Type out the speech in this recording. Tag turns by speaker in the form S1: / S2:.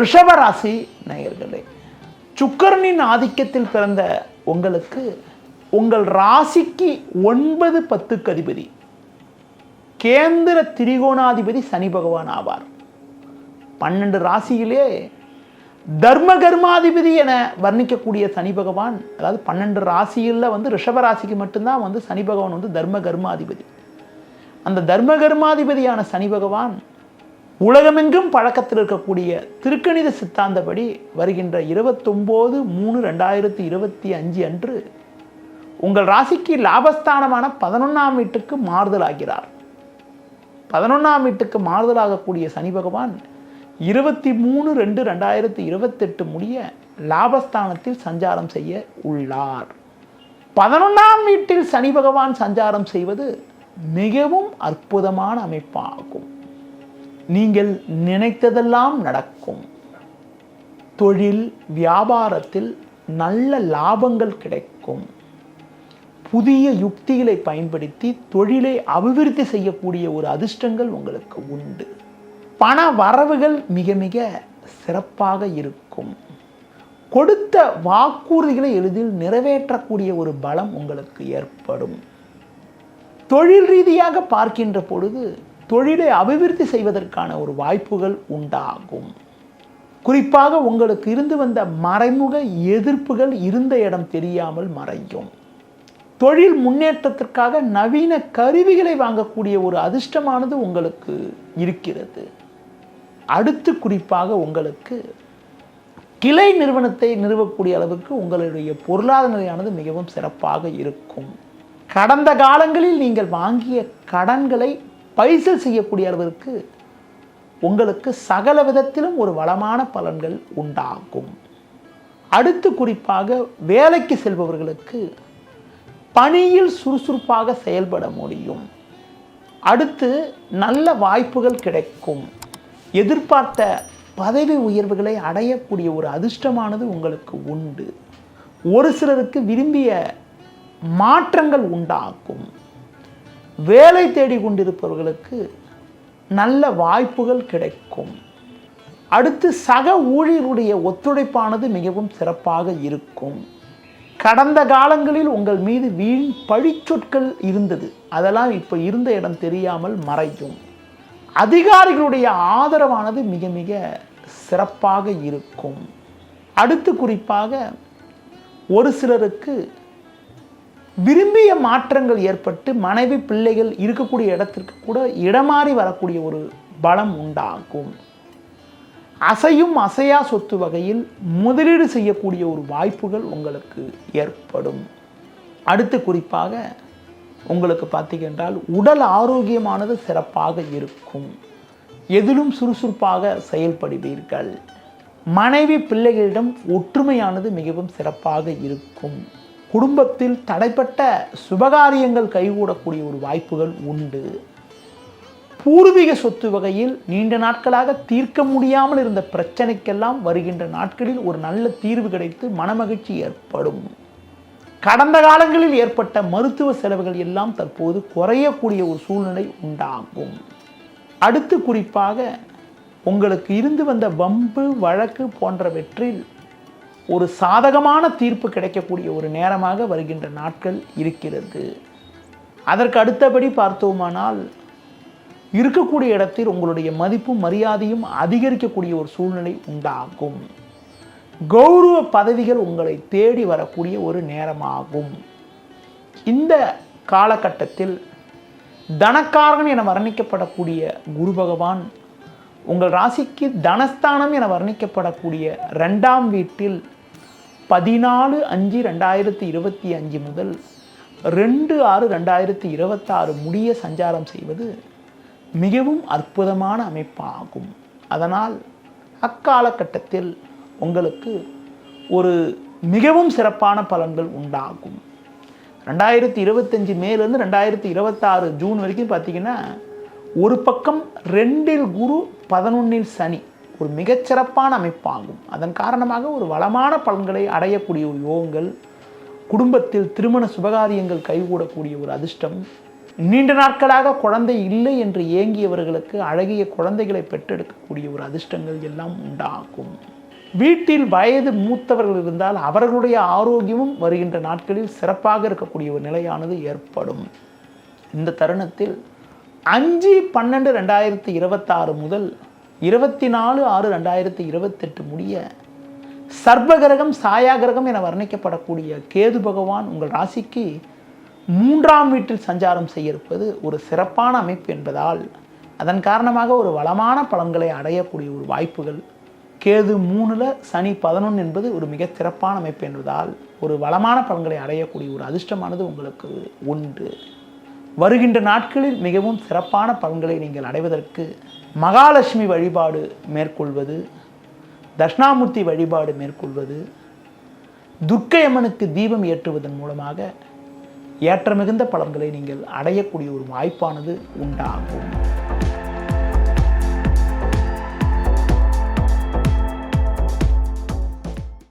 S1: ரிஷபராசி நேயர்களே சுக்கரனின் ஆதிக்கத்தில் பிறந்த உங்களுக்கு உங்கள் ராசிக்கு ஒன்பது பத்துக்கு அதிபதி. கேந்திர திரிகோணாதிபதி சனி பகவான் ஆவார். பன்னெண்டு ராசியிலே தர்ம கர்மாதிபதி என வர்ணிக்கக்கூடிய சனி பகவான் அதாவது பன்னெண்டு ராசியில் வந்து ரிஷப ராசிக்கு மட்டும்தான் வந்து சனி பகவான் வந்து தர்ம கர்மாதிபதி அந்த தர்ம கர்மாதிபதியான சனி பகவான் உலகமெங்கும் பழக்கத்தில் இருக்கக்கூடிய திருக்கணித சித்தாந்தப்படி வருகின்ற இருபத்தொம்போது மூணு ரெண்டாயிரத்தி இருபத்தி அஞ்சு அன்று உங்கள் ராசிக்கு லாபஸ்தானமான பதினொன்றாம் வீட்டுக்கு மாறுதலாகிறார். பதினொன்றாம் வீட்டுக்கு மாறுதலாகக்கூடிய சனி பகவான் இருபத்தி மூணு ரெண்டு ரெண்டாயிரத்தி இருபத்தெட்டு முடிய லாபஸ்தானத்தில் சஞ்சாரம் செய்ய உள்ளார். பதினொன்றாம் வீட்டில் சனி பகவான் சஞ்சாரம் செய்வது மிகவும் அற்புதமான அமைப்பாகும். நீங்கள் நினைத்ததெல்லாம் நடக்கும். தொழில் வியாபாரத்தில் நல்ல லாபங்கள் கிடைக்கும். புதிய யுக்திகளை பயன்படுத்தி தொழிலை அபிவிருத்தி செய்யக்கூடிய ஒரு அதிர்ஷ்டங்கள் உங்களுக்கு உண்டு. பண வரவுகள் மிக மிக சிறப்பாக இருக்கும். கொடுத்த வாக்குறுதிகளை எளிதில் நிறைவேற்றக்கூடிய ஒரு பலம் உங்களுக்கு ஏற்படும். தொழில் ரீதியாக பார்க்கின்ற பொழுது தொழிலை அபிவிருத்தி செய்வதற்கான ஒரு வாய்ப்புகள் உண்டாகும். குறிப்பாக உங்களுக்கு இருந்து வந்த மறைமுக எதிர்ப்புகள் இருந்த இடம் தெரியாமல் மறையும். தொழில் முன்னேற்றத்திற்காக நவீன கருவிகளை வாங்கக்கூடிய ஒரு அதிர்ஷ்டமானது உங்களுக்கு இருக்கிறது. அடுத்து குறிப்பாக உங்களுக்கு கிளை நிறுவனத்தை நிறுவக்கூடிய அளவுக்கு உங்களுடைய பொருளாதார நிலையானது மிகவும் சிறப்பாக இருக்கும். கடந்த காலங்களில் நீங்கள் வாங்கிய கடன்களை பைசல் செய்யக்கூடிய அளவிற்கு உங்களுக்கு சகல விதத்திலும் ஒரு வளமான பலன்கள் உண்டாகும். அடுத்து குறிப்பாக வேலைக்கு செல்பவர்களுக்கு பணியில் சுறுசுறுப்பாக செயல்பட முடியும். அடுத்து நல்ல வாய்ப்புகள் கிடைக்கும். எதிர்பார்த்த பதவி உயர்வுகளை அடையக்கூடிய ஒரு அதிர்ஷ்டமானது உங்களுக்கு உண்டு. ஒரு சிலருக்கு விரும்பிய மாற்றங்கள் உண்டாகும். வேலை தேடி கொண்டிருப்பவர்களுக்கு நல்ல வாய்ப்புகள் கிடைக்கும். அடுத்து சக ஊழியருடைய ஒத்துழைப்பானது மிகவும் சிறப்பாக இருக்கும். கடந்த காலங்களில் உங்கள் மீது வீண் பழிச்சொற்கள் இருந்தது. அதெல்லாம் இப்போ இருந்த இடம் தெரியாமல் மறையும். அதிகாரிகளுடைய ஆதரவானது மிக மிக சிறப்பாக இருக்கும். அடுத்து குறிப்பாக ஒரு சிலருக்கு விரும்பிய மாற்றங்கள் ஏற்பட்டு மனைவி பிள்ளைகள் இருக்கக்கூடிய இடத்திற்கு கூட இடமாறி வரக்கூடிய ஒரு பலம் உண்டாகும். அசையும் அசையா சொத்து வகையில் முதலீடு செய்யக்கூடிய ஒரு வாய்ப்புகள் உங்களுக்கு ஏற்படும். அடுத்து குறிப்பாக உங்களுக்கு பார்த்தீங்கன்றால் உடல் ஆரோக்கியமானது சிறப்பாக இருக்கும். எதிலும் சுறுசுறுப்பாக செயல்படுவீர்கள். மனைவி பிள்ளைகளிடம் ஒற்றுமையானது மிகவும் சிறப்பாக இருக்கும். குடும்பத்தில் தடைப்பட்ட சுபகாரியங்கள் கைகூடக்கூடிய ஒரு வாய்ப்புகள் உண்டு. பூர்வீக சொத்து வகையில் நீண்ட நாட்களாக தீர்க்க முடியாமல் இருந்த பிரச்சனைக்கெல்லாம் வருகின்ற நாட்களில் ஒரு நல்ல தீர்வு கிடைத்து மனமகிழ்ச்சி ஏற்படும். கடந்த காலங்களில் ஏற்பட்ட மருத்துவ செலவுகள் எல்லாம் தற்போது குறையக்கூடிய ஒரு சூழ்நிலை உண்டாகும். அடுத்து குறிப்பாக உங்களுக்கு இருந்து வந்த வம்பு வழக்கு போன்றவற்றில் ஒரு சாதகமான தீர்ப்பு கிடைக்கக்கூடிய ஒரு நேரமாக வருகின்ற நாட்கள் இருக்கிறது. அதற்கு அடுத்தபடி பார்த்தோமானால் இருக்கக்கூடிய இடத்தில் உங்களுடைய மதிப்பும் மரியாதையும் அதிகரிக்கக்கூடிய ஒரு சூழ்நிலை உண்டாகும். கௌரவ பதவிகள் உங்களை தேடி வரக்கூடிய ஒரு நேரமாகும். இந்த காலகட்டத்தில் தனக்காரன் என வர்ணிக்கப்படக்கூடிய குரு பகவான் உங்கள் ராசிக்கு தனஸ்தானம் என வர்ணிக்கப்படக்கூடிய ரெண்டாம் வீட்டில் பதினாலு அஞ்சு ரெண்டாயிரத்தி இருபத்தி அஞ்சு முதல் ரெண்டு ஆறு ரெண்டாயிரத்தி இருபத்தாறு முடிய சஞ்சாரம் செய்வது மிகவும் அற்புதமான அமைப்பாகும். அதனால் அக்காலகட்டத்தில் உங்களுக்கு ஒரு மிகவும் சிறப்பான பலன்கள் உண்டாகும். ரெண்டாயிரத்தி இருபத்தஞ்சி மேலேருந்து ரெண்டாயிரத்தி இருபத்தாறு ஜூன் வரைக்கும் பார்த்தீங்கன்னா ஒரு பக்கம் ரெண்டில் குரு பதினொன்னில் சனி. ஒரு மிகச்சிறப்பான அமைப்பாகும். அதன் காரணமாக ஒரு வளமான பலன்களை அடையக்கூடிய ஒரு யோகங்கள் குடும்பத்தில் திருமண சுபகாரியங்கள் கைகூடக்கூடிய ஒரு அதிர்ஷ்டம் நீண்ட நாட்களாக குழந்தை இல்லை என்று ஏங்கியவர்களுக்கு அழகிய குழந்தைகளை பெற்றெடுக்கக்கூடிய ஒரு அதிர்ஷ்டங்கள் எல்லாம் உண்டாகும். வீட்டில் வயது மூத்தவர்கள் இருந்தால் அவர்களுடைய ஆரோக்கியமும் வருகின்ற நாட்களில் சிறப்பாக இருக்கக்கூடிய ஒரு நிலையானது ஏற்படும். இந்த தருணத்தில் அஞ்சு பன்னெண்டு ரெண்டாயிரத்தி இருபத்தாறு முதல் இருபத்தி நாலு ஆறு ரெண்டாயிரத்தி இருபத்தெட்டு முடிய சர்ப்பகிரகம் சாயாகிரகம் என வர்ணிக்கப்படக்கூடிய கேது பகவான் உங்கள் ராசிக்கு மூன்றாம் வீட்டில் சஞ்சாரம் செய்ய இருப்பது ஒரு சிறப்பான அமைப்பு என்பதால் அதன் காரணமாக ஒரு வளமான பலன்களை அடையக்கூடிய ஒரு வாய்ப்புகள். கேது மூணில் சனி பதினொன்று என்பது ஒரு மிக சிறப்பான அமைப்பு என்பதால் ஒரு வளமான பலன்களை அடையக்கூடிய ஒரு அதிர்ஷ்டமானது உங்களுக்கு உண்டு. வருகின்ற நாட்களில் மிகவும் சிறப்பான பலன்களை நீங்கள் அடைவதற்கு மகாலட்சுமி வழிபாடு மேற்கொள்வது தட்சிணாமூர்த்தி வழிபாடு மேற்கொள்வது துர்க்கையம்மனுக்கு தீபம் ஏற்றுவதன் மூலமாக ஏற்ற மிகுந்த பலன்களை நீங்கள் அடையக்கூடிய ஒரு வாய்ப்பானது உண்டாகும்.